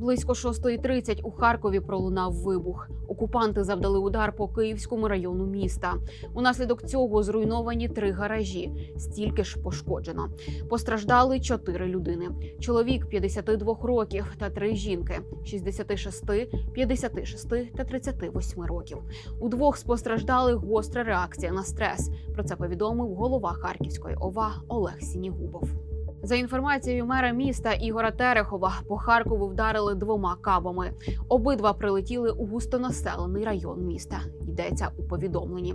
Близько 6.30 у Харкові пролунав вибух. Окупанти завдали удар по Київському району міста. Унаслідок цього зруйновані три гаражі. Стільки ж пошкоджено. Постраждали чотири людини: чоловік 52 років та три жінки 66, 56 та 38 років. У двох з гостра реакція на стрес. Про це повідомив голова Харківської ОВА Олег Сінігубов. За інформацією мера міста Ігора Терехова, по Харкову вдарили двома кабами. Обидва прилетіли у густонаселений район міста. Йдеться у повідомленні.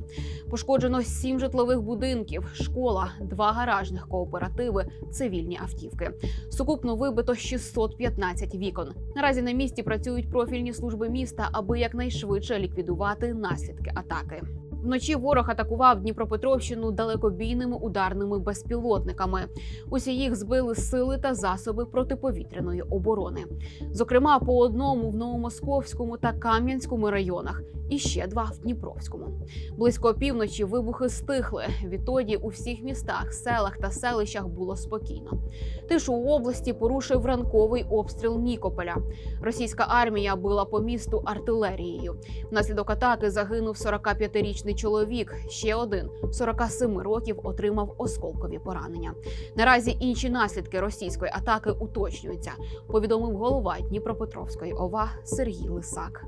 Пошкоджено сім житлових будинків, школа, два гаражних кооперативи, цивільні автівки. Сукупно вибито 615 вікон. Наразі на місці працюють профільні служби міста, аби якнайшвидше ліквідувати наслідки атаки. Вночі ворог атакував Дніпропетровщину далекобійними ударними безпілотниками. Усі їх збили сили та засоби протиповітряної оборони. Зокрема, по одному в Новомосковському та Кам'янському районах, і ще два в Дніпровському. Близько півночі вибухи стихли. Відтоді у всіх містах, селах та селищах було спокійно. Тишу у області порушив ранковий обстріл Нікополя. Російська армія била по місту артилерією. Внаслідок атаки загинув 45-річний чоловік. Ще один 47 років отримав осколкові поранення. Наразі інші наслідки російської атаки уточнюються. Повідомив голова Дніпропетровської ОВА Сергій Лисак.